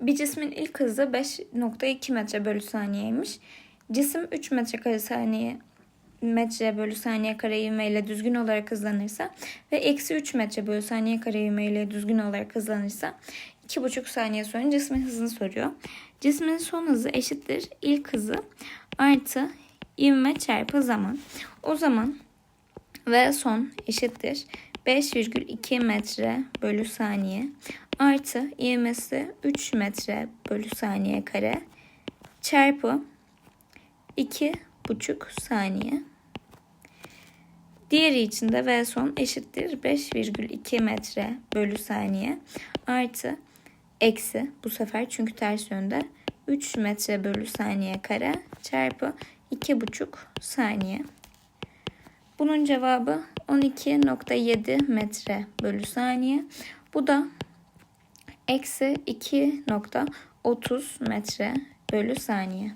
Bir cismin ilk hızı 5.2 metre bölü saniyeymiş. Cisim 3 metre kare saniye metre bölü saniye kare ivmeyle düzgün olarak hızlanırsa ve eksi 3 metre bölü saniye kare ivmeyle düzgün olarak hızlanırsa 2,5 saniye sonra cismin hızını soruyor. Cismin son hızı eşittir ilk hızı artı ivme çarpı zaman. O zaman ve son eşittir 5,2 metre bölü saniye artı ivmesi 3 metre bölü saniye kare çarpı 2,5 saniye. Diğeri için de V son eşittir 5,2 metre bölü saniye artı eksi bu sefer çünkü ters yönde 3 metre bölü saniye kare çarpı 2,5 saniye. Bunun cevabı 12.7 metre bölü saniye. Bu da eksi 2.30 metre bölü saniye.